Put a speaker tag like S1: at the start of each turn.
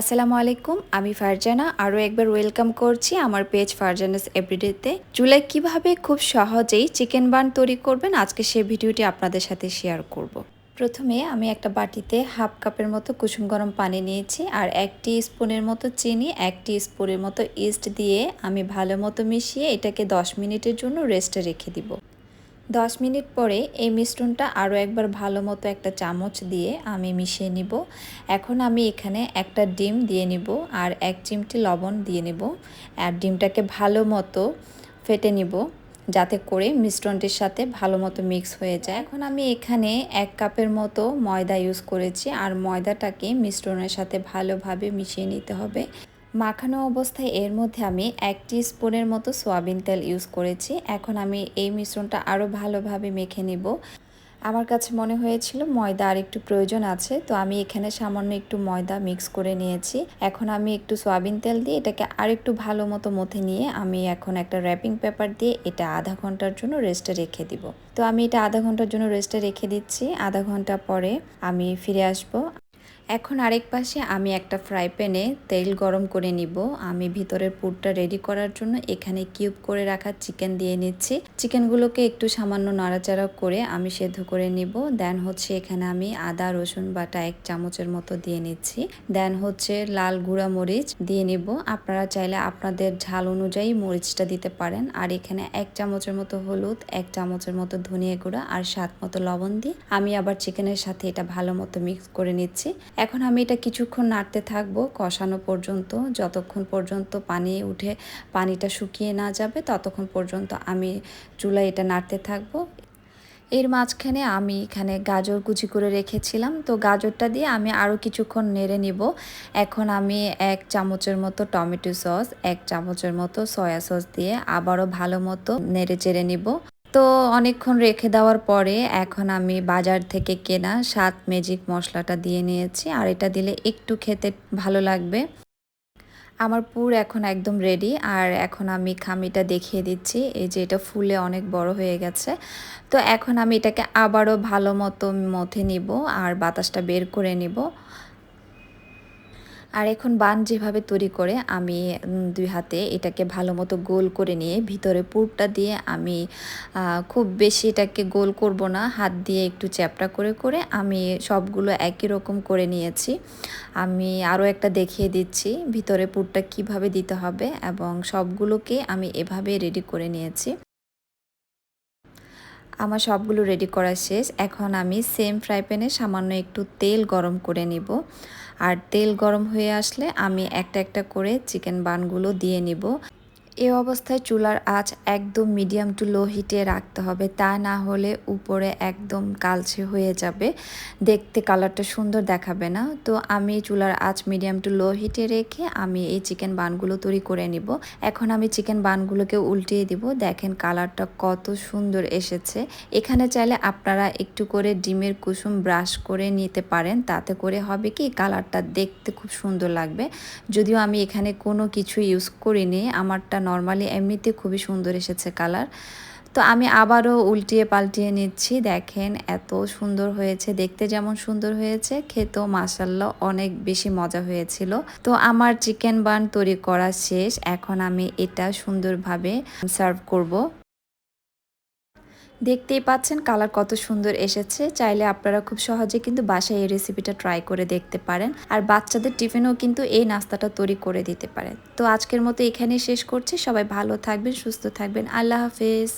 S1: আসসালামু আলাইকুম, আমি ফারজানা। আরও একবার ওয়েলকাম করছি আমার পেজ ফারজানাস এভরিডেতে। চুলায় কীভাবে খুব সহজেই চিকেন বার্ন তৈরি করবেন, আজকে সেই ভিডিওটি আপনাদের সাথে শেয়ার করব। প্রথমে আমি একটা বাটিতে হাফ কাপের মতো কুসুম গরম পানি নিয়েছি আর একটি স্পুনের মতো চিনি একটি স্পুনের মতো ইস্ট দিয়ে আমি ভালো মতো মিশিয়ে এটাকে 10 মিনিটের জন্য রেস্টে রেখে দিব। দশ মিনিট পরে এই মিশ্রণটা আরও একবার ভালো মতো একটা চামচ দিয়ে আমি মিশিয়ে নিব। এখন আমি এখানে একটা ডিম দিয়ে নিব আর এক চিমটি লবণ দিয়ে নেব আর ডিমটাকে ভালো মতো ফেটে নিব যাতে করে মিশ্রণটির সাথে ভালো মতো মিক্স হয়ে যায়। এখন আমি এখানে এক কাপের মতো ময়দা ইউজ করেছি আর ময়দাটাকে মিশ্রণের সাথে ভালোভাবে মিশিয়ে নিতে হবে। মাখানো অবস্থায় এর মধ্যে আমি এক স্পুনের মতো সোয়াবিন তেল ইউজ করেছি। এখন আমি এই মিশ্রণটা আরও ভালোভাবে মেখে নিব। আমার কাছে মনে হয়েছিল ময়দা আর একটু প্রয়োজন আছে, তো আমি এখানে সামান্য একটু ময়দা মিক্স করে নিয়েছি। এখন আমি একটু সয়াবিন তেল দিয়ে এটাকে আর একটু ভালো মতো মথে নিয়ে আমি এখন একটা র্যাপিং পেপার দিয়ে এটা আধা ঘণ্টার জন্য রেস্টে রেখে দিব। তো আমি এটা আধা ঘণ্টার জন্য রেস্টে রেখে দিচ্ছি। আধা ঘণ্টা পরে আমি ফিরে আসব। এখন আরেক পাশে আমি একটা ফ্রাই প্যানে তেল গরম করে নিব। আমি ভিতরের পুরটা রেডি করার জন্য এখানে কিউব করে রাখা চিকেন দিয়ে নিচ্ছি। চিকেনগুলোকে একটু সামান্য নাড়াচাড়া করে আমি সেদ্ধ করে নিব। দেন হচ্ছে এখানে আমি আদা, রসুন বাটা এক চামচের মতো দিয়ে নিচ্ছি। দেন হচ্ছে লাল গুঁড়া মরিচ দিয়ে নিব। আপনারা চাইলে আপনাদের ঝাল অনুযায়ী মরিচটা দিতে পারেন। আর এখানে এক চামচের মতো হলুদ, এক চামচের মতো ধনিয়া গুঁড়া আর স্বাদ মতো লবণ দিয়ে আমি আবার চিকেনের সাথে এটা ভালো মতো মিক্স করে নিচ্ছি। এখন আমি এটা কিছুক্ষণ নাড়তে থাকব, কষানো পর্যন্ত। যতক্ষণ পর্যন্ত পানি উঠে, পানিটা শুকিয়ে না যাবে, ততক্ষণ পর্যন্ত আমি চুলায় এটা নাড়তে থাকব। এর মাঝখানে আমি এখানে গাজর কুচি করে রেখেছিলাম। তো গাজরটা দিয়ে আমি আরও কিছুক্ষণ নেড়ে নিব। এখন আমি এক চামচের মতো টমেটো সস, এক চামচের মতো সয়া সস দিয়ে আবারও ভালো মতো নেড়ে চেড়ে নিব। তো অনেকক্ষণ রেখে দেওয়ার পরে এখন আমি বাজার থেকে কেনা সাত ম্যাজিক মশলাটা দিয়ে নিয়েছি, আর এটা দিলে একটু খেতে ভালো লাগবে। আমার পুর এখন একদম রেডি আর এখন আমি খামিটা দেখিয়ে দিচ্ছি, এই যে এটা ফুলে অনেক বড় হয়ে গেছে। তো এখন আমি এটাকে আবারও ভালো মতো মথে নিব, আর বাতাসটা বের করে নিব। আর এখন বান যেভাবে তৈরি করে, আমি দুই হাতে এটাকে ভালো মতো গোল করে নিয়ে ভিতরে পুরটা দিয়ে আমি খুব বেশি এটাকে গোল করব না। হাত দিয়ে একটু চ্যাপটা করে করে আমি সবগুলো একই রকম করে নিয়েছি। আমি আরও একটা দেখিয়ে দিচ্ছি ভিতরে পুরটা কীভাবে দিতে হবে এবং সবগুলোকে আমি এভাবে রেডি করে নিয়েছি। আমার সবগুলো রেডি করা শেষ। এখন আমি সেম ফ্রাই প্যানে সামান্য একটু তেল গরম করে নিব। আর তেল গরম হয়ে আসলে আমি একটা একটা করে চিকেন বানগুলো দিয়ে নিব। এ অবস্থায় চুলার আঁচ একদম মিডিয়াম টু লো হিটে রাখতে হবে। তা না হলে উপরে একদম কালচে হয়ে যাবে। দেখতে কালারটা সুন্দর দেখাবে না। তো আমি চুলার আঁচ মিডিয়াম টু লো হিটে রেখে আমি এই চিকেন বানগুলো তৈরি করে নিব। এখন আমি চিকেন বানগুলোকে উল্টিয়ে দিব। দেখেন কালারটা কত সুন্দর এসেছে। এখানে চাইলে আপনারা একটু করে ডিমের কুসুম ব্রাশ করে নিতে পারেন। তাতে করে হবে কি কালারটা দেখতে খুব সুন্দর লাগবে। যদিও আমি এখানে কোনো কিছু ইউজ করিনি। আমারটা নর্মালি এমনিতে খুবই সুন্দর এসেছে কালার তো আমি আবারও উল্টিয়ে পাল্টিয়ে নিচ্ছি। দেখেন এত সুন্দর হয়েছে। দেখতে যেমন সুন্দর হয়েছে, খেতেও মাসাল্লা অনেক বেশি মজা হয়েছিল। তো আমার চিকেন বান তৈরি করা শেষ। এখন আমি এটা সুন্দরভাবে সার্ভ করব। দেখতেই পাচ্ছেন কালার কত সুন্দর এসেছে। চাইলে আপনারা খুব সহজে কিন্তু বাসায় এই রেসিপিটা ট্রাই করে দেখতে পারেন। আর বাচ্চাদের টিফিনেও কিন্তু এই নাস্তাটা তৈরি করে দিতে পারেন। তো আজকের মতো এখানেই শেষ করছি। সবাই ভালো থাকবেন, সুস্থ থাকবেন। আল্লাহ হাফেজ।